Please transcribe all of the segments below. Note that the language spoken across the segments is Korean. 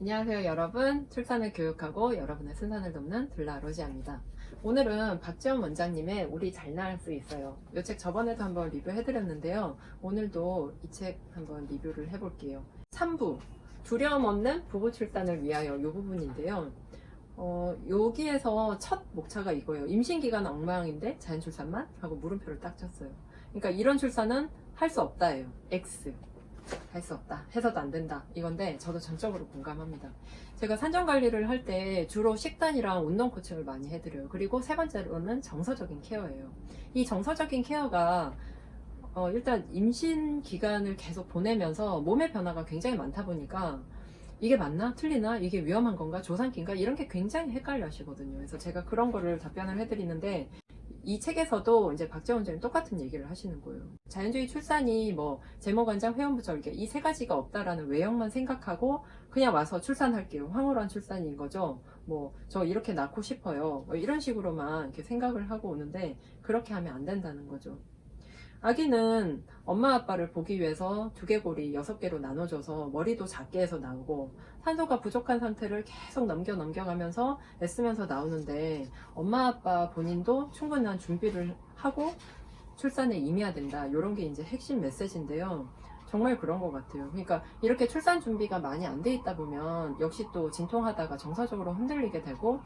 안녕하세요 여러분. 출산을 교육하고 여러분의 순산을 돕는 둘라 로지아입니다. 오늘은 박지원 원장님의 우리 잘 나을 수 있어요. 이 책 저번에도 한번 리뷰해드렸는데요. 오늘도 이 책 한번 리뷰를 해볼게요. 3부. 두려움 없는 부부 출산을 위하여 이 부분인데요. 어, 여기에서 첫 목차가 이거예요. 임신기간 엉망인데 자연출산만? 하고 물음표를 딱 쳤어요. 그러니까 이런 출산은 할 수 없다예요. X 할 수 없다. 해서도 안 된다. 이건데 저도 전적으로 공감합니다. 제가 산정 관리를 할 때 주로 식단이랑 운동 코칭을 많이 해드려요. 그리고 세 번째로는 정서적인 케어예요. 이 정서적인 케어가 어, 일단 임신 기간을 계속 보내면서 몸의 변화가 굉장히 많다 보니까 이게 맞나? 틀리나? 이게 위험한 건가? 조산기인가? 이런 게 굉장히 헷갈려 하시거든요. 그래서 제가 그런 거를 답변을 해드리는데 이 책에서도 이제 박재원 원장님 똑같은 얘기를 하시는 거예요. 자연주의 출산이 뭐 제모관장 회원부 절개 이 세 가지가 없다라는 외형만 생각하고 그냥 와서 출산할게요. 황홀한 출산인 거죠. 뭐 저 이렇게 낳고 싶어요. 뭐 이런 식으로만 이렇게 생각을 하고 오는데 그렇게 하면 안 된다는 거죠. 아기는 엄마 아빠를 보기 위해서 두개골이 여섯 개로 나눠져서 머리도 작게 해서 나오고 산소가 부족한 상태를 계속 넘겨 넘겨가면서 애쓰면서 나오는데 엄마 아빠 본인도 충분한 준비를 하고 출산에 임해야 된다. 이런 게 이제 핵심 메시지인데요. 정말 그런 것 같아요. 그러니까 이렇게 출산 준비가 많이 안 돼 있다 보면 역시 또 진통하다가 정서적으로 흔들리게 되고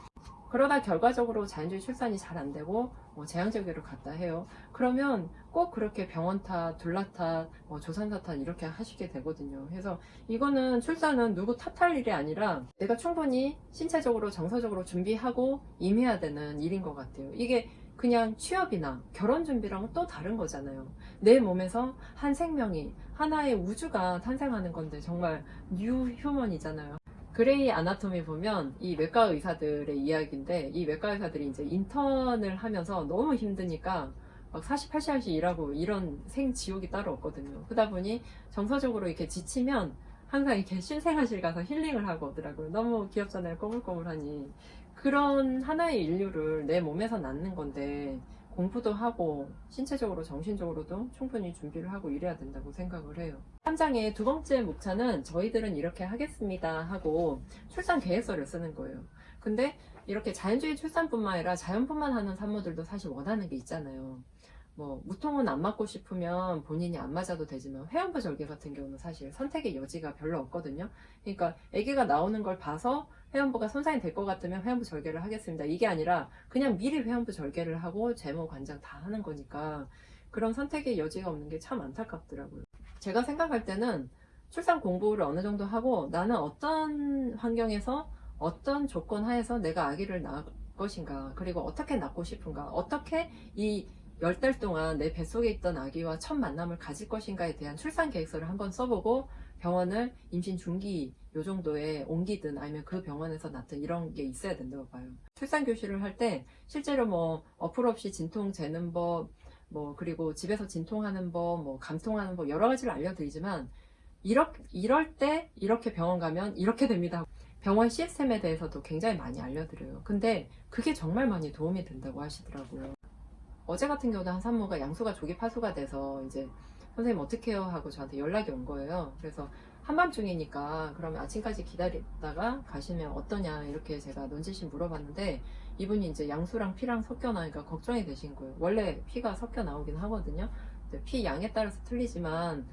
그러다 결과적으로 자연주의 출산이 잘 안 되고 뭐 제왕절개로 갔다 해요. 그러면 꼭 그렇게 병원 탓, 둘라 탓, 뭐 조산사 탓 이렇게 하시게 되거든요. 그래서 이거는 출산은 누구 탓할 일이 아니라 내가 충분히 신체적으로 정서적으로 준비하고 임해야 되는 일인 것 같아요. 이게 그냥 취업이나 결혼 준비랑은 또 다른 거잖아요. 내 몸에서 한 생명이 하나의 우주가 탄생하는 건데 정말 뉴 휴먼이잖아요. 그레이 아나토미 보면 이 외과 의사들의 이야기인데 이 외과 의사들이 이제 인턴을 하면서 너무 힘드니까 막 48시간씩 일하고 이런 생지옥이 따로 없거든요. 그러다 보니 정서적으로 이렇게 지치면 항상 이렇게 신생아실 가서 힐링을 하고 오더라고요. 너무 귀엽잖아요. 꼬물꼬물하니. 그런 하나의 인류를 내 몸에서 낳는 건데 공부도 하고 신체적으로 정신적으로도 충분히 준비를 하고 이래야 된다고 생각을 해요. 3장의 두 번째 목차는 저희들은 이렇게 하겠습니다 하고 출산 계획서를 쓰는 거예요. 근데 이렇게 자연주의 출산뿐만 아니라 자연분만 하는 산모들도 사실 원하는 게 있잖아요. 뭐 무통은 안 맞고 싶으면 본인이 안 맞아도 되지만 회원부 절개 같은 경우는 사실 선택의 여지가 별로 없거든요. 그러니까 아기가 나오는 걸 봐서 회원부가 손상이 될 것 같으면 회원부 절개를 하겠습니다. 이게 아니라 그냥 미리 회원부 절개를 하고 제모 관장 다 하는 거니까 그런 선택의 여지가 없는 게 참 안타깝더라고요. 제가 생각할 때는 출산 공부를 어느 정도 하고 나는 어떤 환경에서 어떤 조건 하에서 내가 아기를 낳을 것인가 그리고 어떻게 낳고 싶은가 어떻게 이열달 동안 내 뱃속에 있던 아기와 첫 만남을 가질 것인가에 대한 출산 계획서를 한번 써보고 병원을 임신 중기 요 정도에 옮기든 아니면 그 병원에서 낳든 이런 게 있어야 된다고 봐요. 출산 교실을 할 때 실제로 뭐 어플 없이 진통 재는 법, 뭐 그리고 집에서 진통하는 법, 뭐 감통하는 법 여러 가지를 알려드리지만 이렇, 이럴 때 이렇게 병원 가면 이렇게 됩니다. 병원 시스템에 대해서도 굉장히 많이 알려드려요. 근데 그게 정말 많이 도움이 된다고 하시더라고요. 어제 같은 경우도 한 산모가 양수가 조기 파수가 돼서 이제 선생님 어떻게 해요? 하고 저한테 연락이 온 거예요. 그래서 한밤중이니까 그러면 아침까지 기다리다가 가시면 어떠냐 이렇게 제가 논지심 물어봤는데 이분이 이제 양수랑 피랑 섞여 나니까 걱정이 되신 거예요. 원래 피가 섞여 나오긴 하거든요. 피 양에 따라서 틀리지만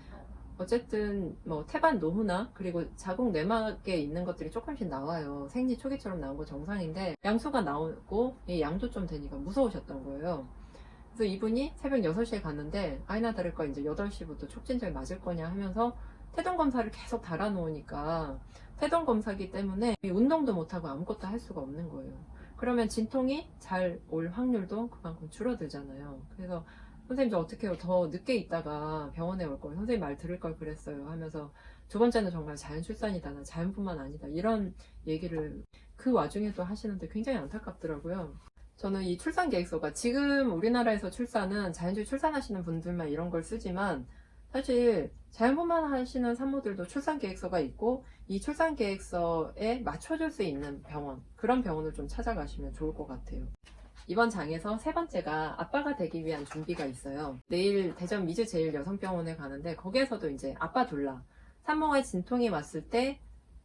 어쨌든 뭐 태반 노후나 그리고 자궁 내막에 있는 것들이 조금씩 나와요. 생리 초기처럼 나온 거 정상인데 양수가 나오고 이 양도 좀 되니까 무서우셨던 거예요. 그래서 이분이 새벽 6시에 갔는데 아이나 다를까 이제 8시부터 촉진제를 맞을 거냐 하면서 태동 검사를 계속 달아놓으니까 태동 검사기 때문에 운동도 못하고 아무것도 할 수가 없는 거예요. 그러면 진통이 잘 올 확률도 그만큼 줄어들잖아요. 그래서 선생님 저 어떻게 해요? 더 늦게 있다가 병원에 올 걸. 선생님 말 들을 걸 그랬어요. 하면서 두 번째는 정말 자연 출산이다. 나 자연뿐만 아니다. 이런 얘기를 그 와중에도 하시는데 굉장히 안타깝더라고요. 저는 이 출산 계획서가 지금 우리나라에서 출산은 자연주의 출산하시는 분들만 이런 걸 쓰지만 사실 자연분만 하시는 산모들도 출산 계획서가 있고 이 출산 계획서에 맞춰줄 수 있는 병원 그런 병원을 좀 찾아가시면 좋을 것 같아요. 이번 장에서 세 번째가 아빠가 되기 위한 준비가 있어요. 내일 대전 미주 제일 여성병원에 가는데 거기에서도 이제 아빠 둘라 산모의 진통이 왔을 때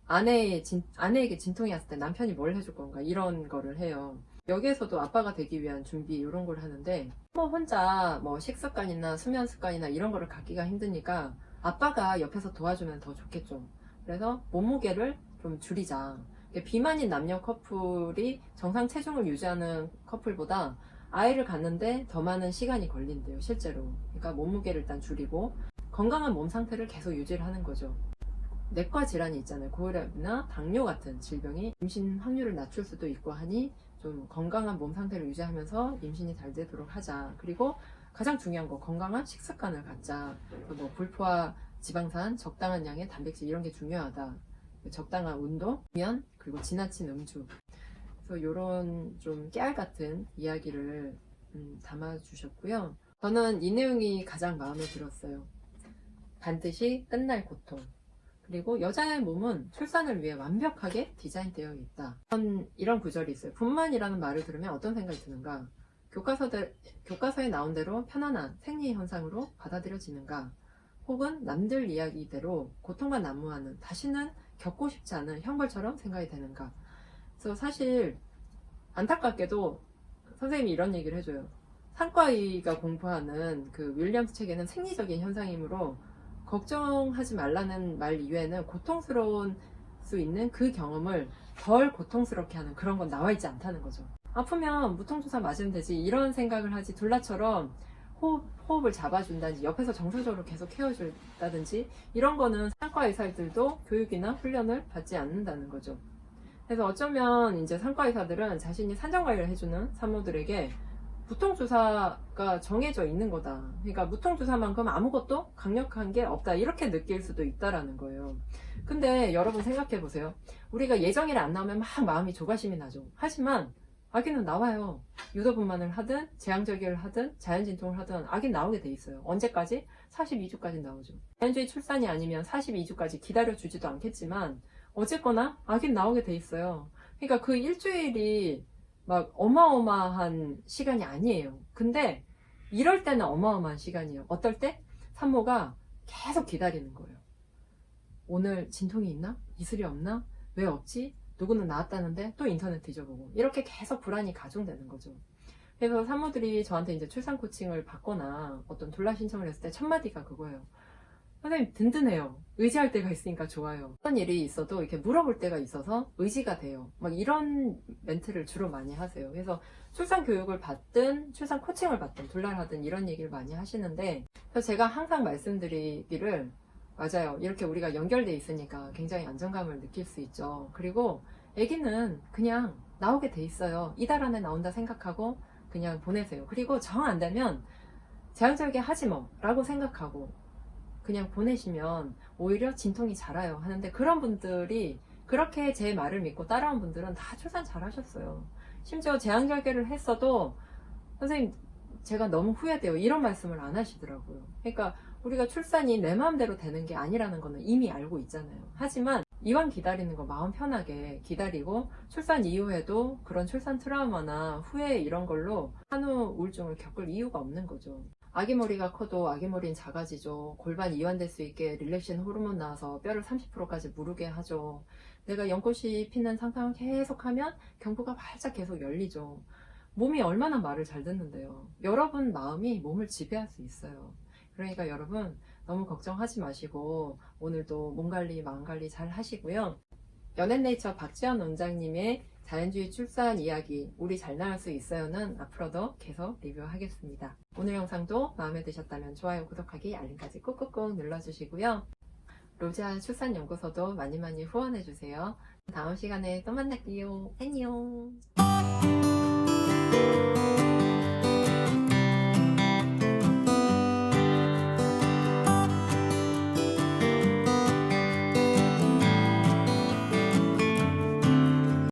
아내의 진, 아내에게 진통이 왔을 때 남편이 뭘 해줄 건가 이런 거를 해요. 여기에서도 아빠가 되기 위한 준비 이런 걸 하는데 뭐 혼자 뭐 식습관이나 수면 습관이나 이런 거를 갖기가 힘드니까 아빠가 옆에서 도와주면 더 좋겠죠. 그래서 몸무게를 좀 줄이자. 비만인 남녀 커플이 정상 체중을 유지하는 커플보다 아이를 갖는데 더 많은 시간이 걸린대요, 실제로. 그러니까 몸무게를 일단 줄이고 건강한 몸 상태를 계속 유지를 하는 거죠. 내과 질환이 있잖아요. 고혈압이나 당뇨 같은 질병이 임신 확률을 낮출 수도 있고 하니 좀 건강한 몸 상태를 유지하면서 임신이 잘 되도록 하자. 그리고 가장 중요한 거 건강한 식습관을 갖자. 뭐 불포화 지방산, 적당한 양의 단백질 이런 게 중요하다. 적당한 운동, 면 그리고 지나친 음주. 그래서 이런 좀 깨알 같은 이야기를 음, 담아주셨고요. 저는 이 내용이 가장 마음에 들었어요. 반드시 끝날 고통. 그리고 여자의 몸은 출산을 위해 완벽하게 디자인되어 있다. 이런, 이런 구절이 있어요. 분만이라는 말을 들으면 어떤 생각이 드는가? 교과서들, 교과서에 나온 대로 편안한 생리 현상으로 받아들여지는가? 혹은 남들 이야기대로 고통만 난무하는 다시는 겪고 싶지 않은 형벌처럼 생각이 되는가? 그래서 사실 안타깝게도 선생님이 이런 얘기를 해줘요. 산과의가 공부하는 그 윌리엄스 책에는 생리적인 현상이므로 걱정하지 말라는 말 이외에는 고통스러운 수 있는 그 경험을 덜 고통스럽게 하는 그런 건 나와 있지 않다는 거죠. 아프면 무통주사 맞으면 되지 이런 생각을 하지 둘라처럼 호흡, 호흡을 잡아준다든지 옆에서 정서적으로 계속 케어준다든지 이런 거는 산과 의사들도 교육이나 훈련을 받지 않는다는 거죠. 그래서 어쩌면 이제 산과 의사들은 자신이 산정관리를 해주는 산모들에게 무통주사가 정해져 있는 거다. 그러니까 무통주사만큼 아무것도 강력한 게 없다. 이렇게 느낄 수도 있다라는 거예요. 근데 여러분 생각해 보세요. 우리가 예정일 안 나오면 막 마음이 조바심이 나죠. 하지만 아기는 나와요. 유도분만을 하든 제왕절개를 하든 자연진통을 하든 아기 나오게 돼 있어요. 언제까지? 42주까지 나오죠. 자연주의 출산이 아니면 42주까지 기다려주지도 않겠지만 어쨌거나 아기 나오게 돼 있어요. 그러니까 그 일주일이 막 어마어마한 시간이 아니에요. 근데 이럴 때는 어마어마한 시간이에요. 어떨 때? 산모가 계속 기다리는 거예요. 오늘 진통이 있나? 이슬이 없나? 왜 없지? 누구는 나왔다는데 또 인터넷 뒤져보고 이렇게 계속 불안이 가중되는 거죠. 그래서 산모들이 저한테 이제 출산 코칭을 받거나 어떤 돌라 신청을 했을 때 첫 마디가 그거예요. 선생님 든든해요. 의지할 때가 있으니까 좋아요. 어떤 일이 있어도 이렇게 물어볼 때가 있어서 의지가 돼요. 막 이런 멘트를 주로 많이 하세요. 그래서 출산 교육을 받든 출산 코칭을 받든 둘날 하든 이런 얘기를 많이 하시는데 그래서 제가 항상 말씀드리기를 맞아요. 이렇게 우리가 연결돼 있으니까 굉장히 안정감을 느낄 수 있죠. 그리고 아기는 그냥 나오게 돼 있어요. 이달 안에 나온다 생각하고 그냥 보내세요. 그리고 정 안 되면 제왕절개 하지 뭐 라고 생각하고 그냥 보내시면 오히려 진통이 자라요 하는데 그런 분들이 그렇게 제 말을 믿고 따라온 분들은 다 출산 잘 하셨어요. 심지어 제왕절개를 했어도 선생님 제가 너무 후회돼요. 이런 말씀을 안 하시더라고요. 그러니까 우리가 출산이 내 마음대로 되는 게 아니라는 거는 이미 알고 있잖아요. 하지만 이왕 기다리는 거 마음 편하게 기다리고 출산 이후에도 그런 출산 트라우마나 후회 이런 걸로 한우 우울증을 겪을 이유가 없는 거죠. 아기 머리가 커도 아기 머리는 작아지죠. 골반 이완될 수 있게 릴렉신 호르몬 나와서 뼈를 30%까지 무르게 하죠. 내가 연꽃이 피는 상상을 계속하면 경부가 활짝 계속 열리죠. 몸이 얼마나 말을 잘 듣는데요. 여러분 마음이 몸을 지배할 수 있어요. 그러니까 여러분 너무 걱정하지 마시고 오늘도 몸 관리, 마음 관리 잘 하시고요. 연예네이처 박지현 원장님의 자연주의 출산 이야기 우리 잘 나갈 수 있어요는 앞으로도 계속 리뷰하겠습니다. 오늘 영상도 마음에 드셨다면 좋아요, 구독하기, 알림까지 꾹꾹꾹 눌러주시고요. 로자 출산연구소도 많이 많이 후원해주세요. 다음 시간에 또 만날게요. 안녕.